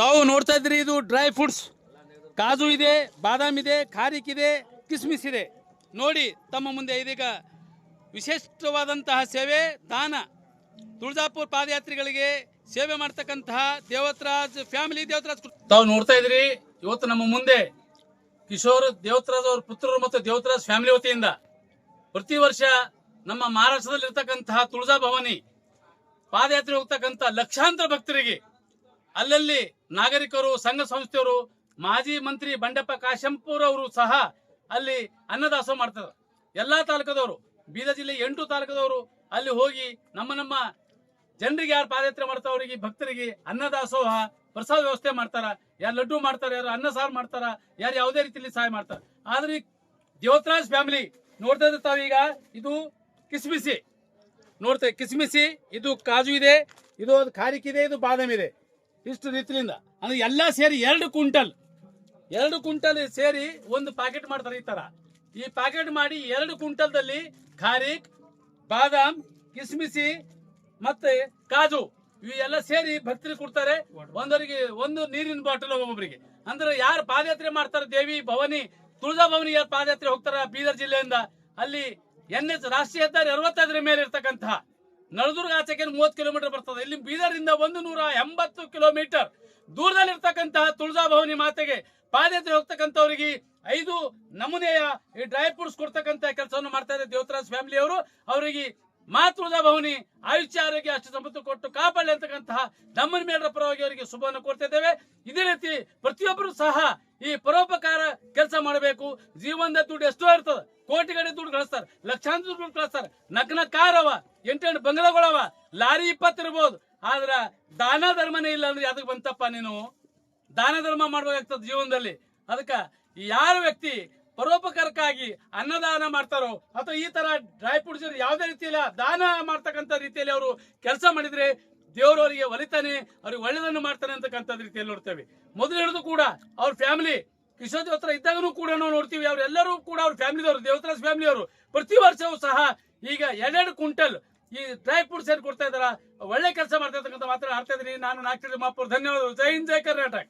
ತಾವು ನೋಡ್ತಾ ಇದ್ರಿ ಇದು ಡ್ರೈ ಫ್ರೂಟ್ಸ್. ಕಾಜು ಇದೆ, ಬಾದಾಮಿ ಇದೆ, ಖಾರಿಕ್ ಇದೆ, ಕಿಸ್ಮಿಸ್ ಇದೆ. ನೋಡಿ, ತಮ್ಮ ಮುಂದೆ ಇದೀಗ ವಿಶಿಷ್ಟವಾದಂತಹ ಸೇವೆ. ದಾನ ತುಳಜಾಪುರ ಪಾದಯಾತ್ರಿಗಳಿಗೆ ಸೇವೆ ಮಾಡ್ತಕ್ಕಂತಹ ದೇವತರಾಜ್, ಫ್ಯಾಮಿಲಿ ದೇವತರಾಜ್ ತಾವು ನೋಡ್ತಾ ಇದ್ರಿ ಇವತ್ತು ನಮ್ಮ ಮುಂದೆ ಕಿಶೋರ್ ದೇವತರಾಜ್ ಅವ್ರ ಪುತ್ರರು ಮತ್ತು ದೇವತ್ರಾಜ್ ಫ್ಯಾಮಿಲಿ ವತಿಯಿಂದ ಪ್ರತಿ ವರ್ಷ ನಮ್ಮ ಮಹಾರಾಷ್ಟ್ರದಲ್ಲಿ ಇರ್ತಕ್ಕಂತಹ ತುಳಜಾ ಭವಾನಿ ಪಾದಯಾತ್ರೆ ಹೋಗ್ತಕ್ಕಂಥ ಲಕ್ಷಾಂತರ ಭಕ್ತರಿಗೆ ಅಲ್ಲಲ್ಲಿ ನಾಗರಿಕರು, ಸಂಘ ಸಂಸ್ಥೆಯವರು, ಮಾಜಿ ಮಂತ್ರಿ ಬಂಡೆಪ್ಪ ಕಾಶೆಂಪೂರ್ ಅವರು ಸಹ ಅಲ್ಲಿ ಅನ್ನದಾಸೋಹ ಮಾಡ್ತಾರೆ ಎಲ್ಲಾ ತಾಲೂಕದವರು, ಬೀದರ್ ಜಿಲ್ಲೆ ಎಂಟು ತಾಲೂಕದವರು ಅಲ್ಲಿ ಹೋಗಿ ನಮ್ಮ ನಮ್ಮ ಜನರಿಗೆ ಯಾರು ಪಾದಯಾತ್ರೆ ಮಾಡ್ತಾರ ಅವರಿಗೆ ಭಕ್ತರಿಗೆ ಅನ್ನದಾಸೋಹ, ಪ್ರಸಾದ ವ್ಯವಸ್ಥೆ ಮಾಡ್ತಾರ. ಯಾರು ಲಡ್ಡು ಮಾಡ್ತಾರೆ, ಯಾರು ಅನ್ನ ಸಾರು ಮಾಡ್ತಾರ, ಯಾರು ಯಾವುದೇ ರೀತಿಯಲ್ಲಿ ಸಹಾಯ ಮಾಡ್ತಾರೆ. ಆದ್ರೆ ದೇವತರಾಜ್ ಫ್ಯಾಮಿಲಿ ನೋಡ್ತಾ ತಾವೀಗ ಇದು ಕಿಸ್ಮಿಸಿ. ನೋಡ್ತೇವೆ ಕಿಸ್ಮಿಸಿ, ಇದು ಕಾಜು ಇದೆ, ಇದು ಖಾರಿಕ್ ಇದೆ, ಇದು ಬಾದಾಮಿ ಇದೆ. ಇಷ್ಟು ರೀತಿಯಿಂದ ಅಂದ್ರೆ ಎಲ್ಲ ಸೇರಿ ಎರಡು ಕ್ವಿಂಟಲ್. ಎರಡು ಕ್ವಿಂಟಲ್ ಸೇರಿ ಒಂದು ಪ್ಯಾಕೆಟ್ ಮಾಡ್ತಾರೆ ಈ ತರ. ಈ ಪ್ಯಾಕೆಟ್ ಮಾಡಿ ಎರಡು ಕ್ವಿಂಟಲ್ದಲ್ಲಿ ಖಾರಿಕ್, ಬಾದಾಮ್, ಕಿಸ್ಮಿಸಿ ಮತ್ತೆ ಕಾಜು ಇವೆಲ್ಲ ಸೇರಿ ಭಕ್ತರಿಗೆ ಕೊಡ್ತಾರೆ. ಒಂದರಿಗೆ ಒಂದು ನೀರಿನ ಬಾಟಲ್ ಒಬ್ಬೊಬ್ಬರಿಗೆ ಅಂದ್ರೆ ಯಾರು ಪಾದಯಾತ್ರೆ ಮಾಡ್ತಾರೆ ದೇವಿ, ಭವನಿ, ತುಳಜಾ ಭವನಿ ಯಾರು ಪಾದಯಾತ್ರೆ ಹೋಗ್ತಾರೆ ಬೀದರ್ ಜಿಲ್ಲೆಯಿಂದ, ಅಲ್ಲಿ ಎನ್ ಎಚ್ ರಾಷ್ಟ್ರೀಯ ಹೆದ್ದಾರಿ ಅರವತ್ತೈದರ ಮೇಲೆ ಇರ್ತಕ್ಕಂತಹ ನಳದುರ್ಗ ಆಚೆಗೆ ಮೂವತ್ತು ಕಿಲೋಮೀಟರ್ ಬರ್ತದೆ. ಇಲ್ಲಿ ಬೀದರ್ನಿಂದ ಒಂದು ನೂರ ಎಂಬತ್ತು ಕಿಲೋಮೀಟರ್ ದೂರದಲ್ಲಿರ್ತಕ್ಕಂತಹ ತುಳಜಾ ಭವನಿ ಮಾತೆಗೆ ಪಾದಯಾತ್ರೆ ಹೋಗ್ತಕ್ಕಂಥವ್ರಿಗೆ ಐದು ನಮೂನೆಯ ಈ ಡ್ರೈ ಫ್ರೂಟ್ಸ್ ಕೊಡ್ತಕ್ಕಂಥ ಕೆಲಸವನ್ನು ಮಾಡ್ತಾ ಇದ್ದಾರೆ ದೇವತರಾಜ್ ಫ್ಯಾಮಿಲಿ ಅವರು. ಅವರಿಗೆ ಮಾ ತುಳಜಾ ಭವನಿ ಆಯುಷ್ಯ ಆರೋಗ್ಯ ಅಷ್ಟು ಸಂಪತ್ತು ಕೊಟ್ಟು ಕಾಪಾಡಲಿ ಅಂತಕ್ಕಂತಹ ನಮ್ಮನ ಮೇಲರ ಪರವಾಗಿ ಅವರಿಗೆ ಶುಭವನ್ನು ಕೊಡ್ತಾ ಇದ್ದೇವೆ. ಇದೇ ರೀತಿ ಪ್ರತಿಯೊಬ್ಬರು ಸಹ ಈ ಪರೋಪಕಾರ ಕೆಲಸ ಮಾಡಬೇಕು. ಜೀವನದ ದುಡ್ಡು ಎಷ್ಟೋ ಇರ್ತದ. ಕೋಟಿಗಡೆ ದುಡ್ಡು ಕಳಿಸ್ತಾರೆ ಲಕ್ಷಾಂತರ ದುಡ್ಡು ಕಳಿಸ್ತಾರೆ ನಗ್ನ ಕಾರ್ ಅವ ಎಂಟೆಂಟು ಬಂಗ್ಲಾಗಳವ. ಲಾರಿ ಇಪ್ಪತ್ತು ಇರ್ಬೋದು. ಆದ್ರ ದಾನ ಧರ್ಮನೇ ಇಲ್ಲ ಅಂದ್ರೆ ಅದಕ್ಕೆ ಬಂತಪ್ಪ ನೀನು? ದಾನ ಧರ್ಮ ಮಾಡ್ಬೇಕಾಗ್ತದೆ ಜೀವನದಲ್ಲಿ. ಅದಕ್ಕ ಯಾರ ವ್ಯಕ್ತಿ ಪರೋಪಕಾರಕ್ಕಾಗಿ ಅನ್ನದಾನ ಮಾಡ್ತಾರೋ ಅಥವಾ ಈ ತರ ಡ್ರೈ ಫ್ರೂಟ್ಸ್ ಯಾವುದೇ ರೀತಿಯಲ್ಲಿ ದಾನ ಮಾಡ್ತಕ್ಕಂಥ ರೀತಿಯಲ್ಲಿ ಅವರು ಕೆಲಸ ಮಾಡಿದ್ರೆ ದೇವರು ಅವರಿಗೆ ಒಲಿತಾನೆ, ಅವ್ರಿಗೆ ಒಳ್ಳೆದನ್ನು ಮಾಡ್ತಾನೆ ಅಂತಕ್ಕಂಥದ್ ರೀತಿಯಲ್ಲಿ ನೋಡ್ತೇವೆ. ಮೊದಲು ಕೂಡ ಅವ್ರ ಫ್ಯಾಮಿಲಿ ಕಿಶೋರ್ ಹತ್ರ ಇದ್ದಾಗಲೂ ಕೂಡ ನಾವು ನೋಡ್ತೀವಿ. ಅವರೆಲ್ಲರೂ ಕೂಡ ಅವ್ರ ಫ್ಯಾಮಿಲಿದವರು ದೇವತರಾಜ್ ಫ್ಯಾಮಿಲಿಯವರು ಪ್ರತಿ ವರ್ಷವೂ ಸಹ ಈಗ ಎರಡೆರಡು ಕ್ವಿಂಟಲ್ ಈ ಡ್ರೈ ಫ್ರೂಟ್ಸ್ ಏನ್ ಕೊಡ್ತಾ ಇದಾರ ಒಳ್ಳೆ ಕೆಲಸ ಮಾಡ್ತಾ ಇರ್ತಕ್ಕಂಥ ಮಾತ್ರ ಆಡ್ತಾ ಇದ್ದೀನಿ. ನಾನು ನಾಲ್ಕು ಮಾಪುರ್ ಧನ್ಯವಾದಗಳು. ಜೈ ಹಿಂದ್, ಜೈ ಕರ್ನಾಟಕ.